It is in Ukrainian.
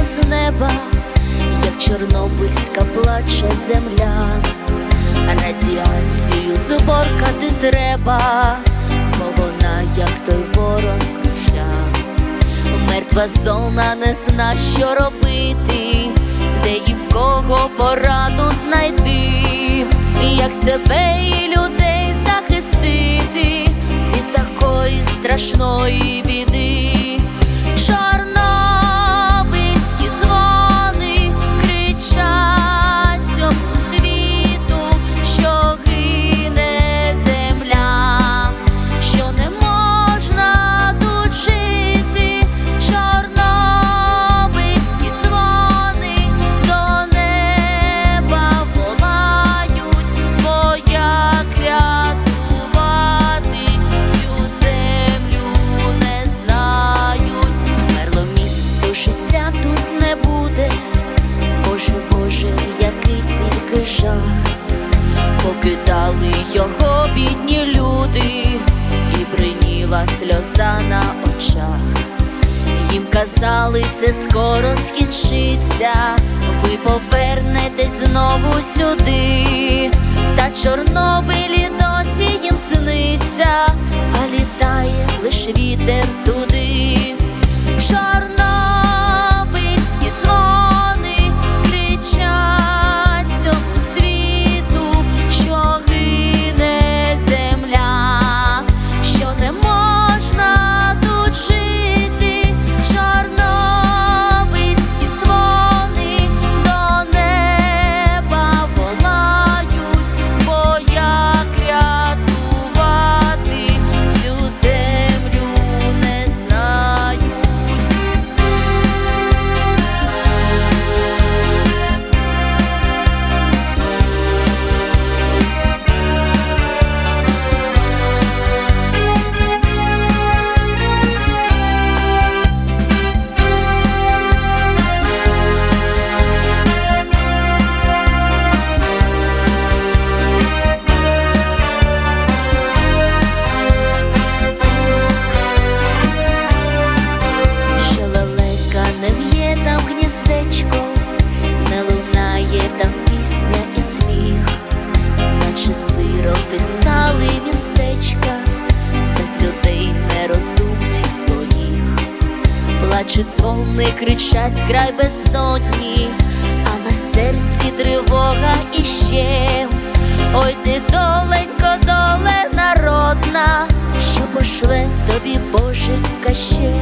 з неба, як чорнобильська плаче земля, радіацію зборкати треба, бо вона, як той ворон кружля, мертва зона не зна, що робити, де і в кого пораду знайти, як себе і людей захистити від такої страшної біди. Жах, покидали його бідні люди, і бриніла сльоза на очах. Їм казали, це скоро скінчиться, ви повернетесь знову сюди, та Чорнобилі досі їм сниться, а літає лиш вітер плачуть дзвони, кричать край бездонні, а на серці тривога іще. Ой, ти доленько, доле народна, що пошле тобі боженька ще.